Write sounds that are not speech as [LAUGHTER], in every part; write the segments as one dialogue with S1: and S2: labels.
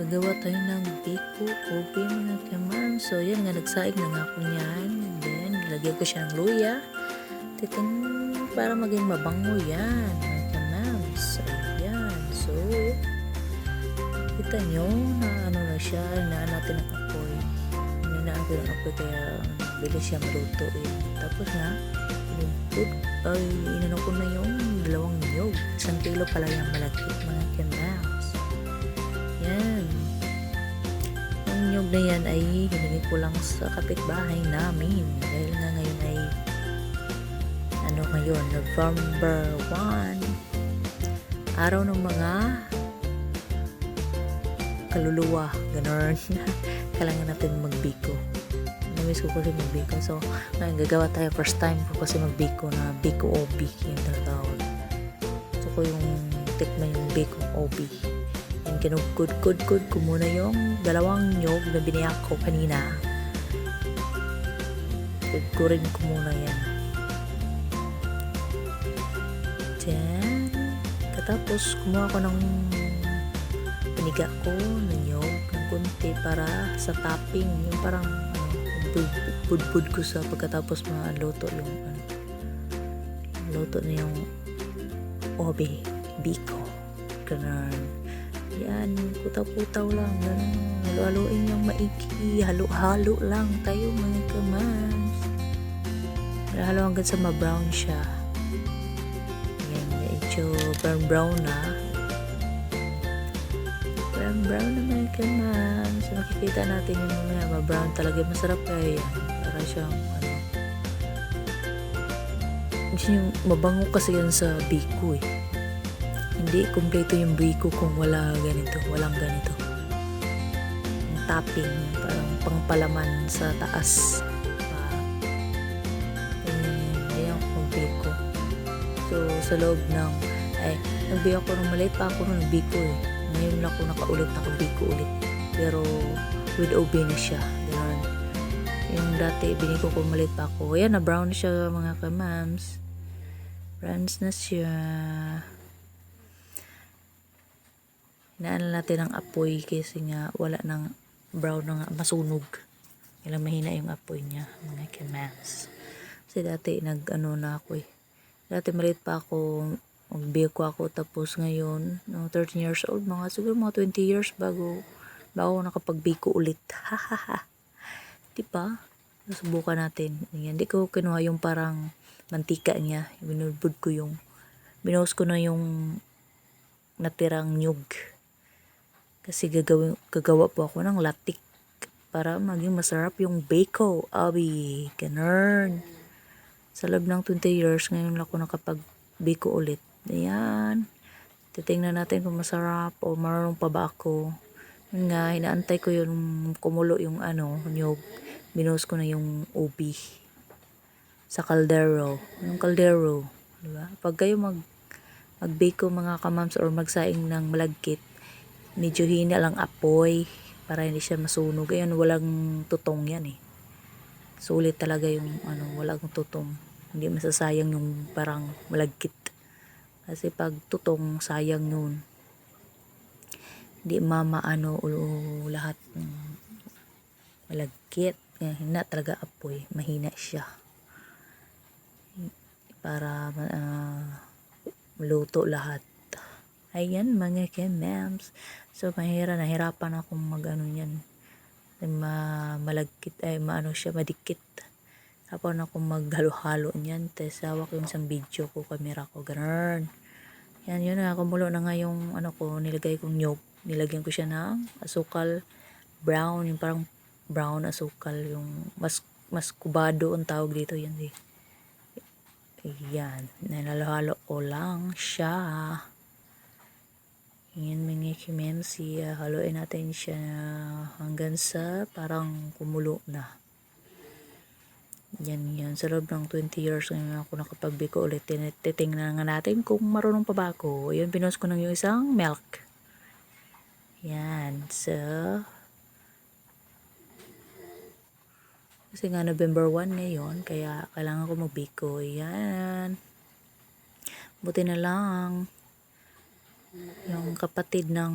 S1: Gagawa tayo ng biko, kopi, mga kamam. So, yan nga, nagsaing na nga ako niyan. Then, lagyan ko siya ng luya. Titing, para maging mabango yan, mga kamam. So, yan. So, kita nyo na ano na siya, inaan natin ang apoy. Inaan ko ng apoy kaya bilis siya maluto eh. Tapos nga, inunod, ay inano ko na yung dalawang niyog. Isang kilo pala yung malagkit mga kamams. Yan. Niyog na yan ay hiningi ko lang sa kapitbahay namin. Dahil nga ngayon ay ano ngayon, November 1. Araw ng mga kaluluwa. Ganon. [LAUGHS] Kailangan natin magbiko. Namiss ko kasi magbiko. So, ngayon gagawa tayo. First time ko kasi magbiko na biko obi. Yung tinatawag. Gusto ko yung tikman yung biko obi. Yan, kinugkod-kod-kod ko muna yung dalawang nyog na biniyak ko kanina. Kudkurin ko muna yan. Then, katapos kumuha ko ng piniga ko ng nyog ng kunti para sa topping. Yung parang ano, bud- budbud ko sa pagkatapos maluto yung ano, luto na yung obe, biko. Ganun. Yan, kutaw-kutaw lang. Ganun. Halo-haloin maiki. Halo-halo lang tayo mga kamans. Halo hanggang sa ma-brown siya. Yan, medyo brown-brown na. Brown-brown na mga kamans. So, makikita natin yung mga ma-brown talaga. Masarap kaya yan. Para siyang ano. Yung mabango kasi yan sa biko eh hindi kumpleto yung biko kung wala ganito, walang ganito. Yung topping, parang pangpalaman sa taas. Pa, hindi yung biko. So, sa loob ng, ay, nagbi ako ng maliit pa ako ng biko eh. Ngayon lang ako nakaulit, nakabiko ulit. Pero, with OB na siya. Ganun. Yung dati, biniko ko maliit pa ako. Ayan, na brown siya mga kamams. Browns na siya. Inaan natin ang apoy kasi nga wala nang brown na nga masunog. Kailang mahina yung apoy niya, mga kamans. Kasi dati nag ano na ako eh. Dati maliit pa ako, magbiko ako tapos ngayon, no, 13 years old, mga siguro mga 20 years bago bago nakapagbiko ulit. [LAUGHS] Hahaha. Di ba? Subukan natin. Yan. Hindi ko kinuha yung parang mantika niya. Binubod ko yung, binuhos ko na yung natirang nyug kasi gagawin, gagawa po ako ng latik para maging masarap yung bako. Abi, ganun. Sa loob ng 20 years, ngayon ako nakapag-bako ulit. Ayan. Titingnan natin kung masarap o marunong pa ba ako. Yun nga, inaantay ko yung kumulo yung ano, nyog. Binuhos ko na yung ubi sa kaldero. Yung kaldero. Diba? Pag kayo mag mag-bako mga kamams or magsaing ng malagkit, medyo hina lang apoy para hindi siya masunog. Ayun, walang tutong yan eh. Sulit talaga yung ano, walang tutong. Hindi masasayang yung parang malagkit. Kasi pag tutong, sayang yun. Hindi mama ano o lahat ng malagkit. Kaya hina talaga apoy. Mahina siya. Para uh, luto lahat. Ayan mga kemams. So mahira nahirapan akong mag ano niyan. Ma malagkit ay maano siya madikit. Tapos ako maghalo-halo niyan. Tapos hawak yung isang video ko, camera ko, ganun. Yan, yun na. Kumulo na nga yung ano ko, nilagay kong nyog. Nilagyan ko siya ng asukal brown, yung parang brown asukal, yung mas mas kubado ang tawag dito yan eh. Ayan, nalalo-halo ko lang siya. Yan mga kimensi, uh, haluin natin siya hanggang sa parang kumulo na. Yan yan, sa loob ng 20 years ngayon ako nakapagbiko ulit. Titingnan nga natin kung marunong pa ba ako. Yan, pinos ko ng yung isang milk. Yan, so... Kasi nga November 1 ngayon, kaya kailangan ko magbiko. Yan. Buti na lang yung kapatid ng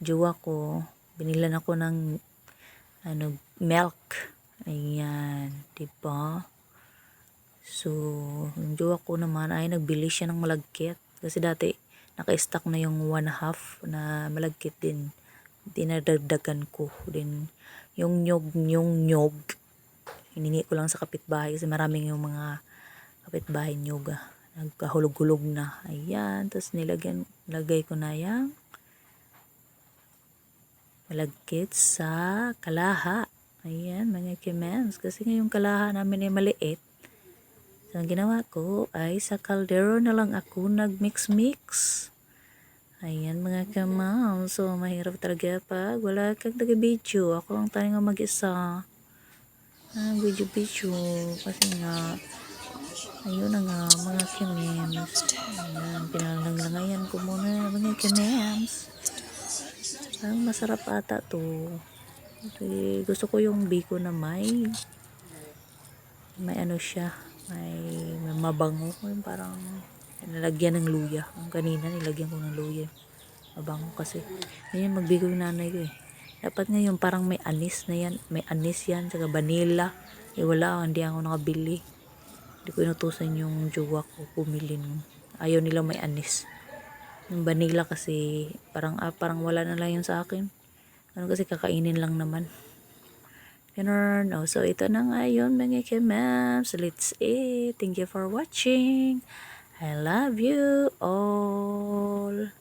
S1: jowa ko, binilan ako ng ano, milk. Ayan, diba? So, yung jowa ko naman ay nagbili siya ng malagkit. Kasi dati, naka-stock na yung one half na malagkit din. Dinadagdagan ko din. Yung nyog, yung nyog, hiningi ko lang sa kapitbahay kasi maraming yung mga kapitbahay nyog ah. Nagkahulog-hulog na. Ayan, tapos nilagyan, lagay ko na yung malagkit sa kalaha. Ayan, mga kimens. Kasi ngayong kalaha namin ay maliit. So, ang ginawa ko ay sa kaldero na lang ako nag-mix-mix. Ayan, mga kimens. So, mahirap talaga pag wala kang taga-video. Ako lang tayo nga mag-isa. Ah, video-video. Kasi nga, ayun na nga, mga kimens. Ayan, pinalanglangayan ko muna, mga kimens. Ang masarap ata to. Kasi gusto ko yung biko na may may ano siya, may, may mabango. Yung parang nalagyan ng luya. Ang kanina nilagyan ko ng luya. Mabango kasi. Yan magbiko yung nanay ko eh. Dapat ngayon parang may anis na yan. May anis yan, saka vanilla. Eh wala, hindi ako nakabili. Hindi ko inutusan yung jowa ko pumili nung. Ayaw nila may anis. Yung vanilla kasi parang ah, parang wala na lang yun sa akin. Ano kasi kakainin lang naman. Ganun. Oh, so ito na nga yun mga kemams. Let's eat. Thank you for watching. I love you all.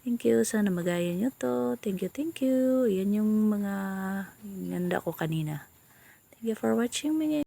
S1: Thank you. Sana magaya nyo to. Thank you, thank you. Yan yung mga ganda ko kanina. Thank you for watching mga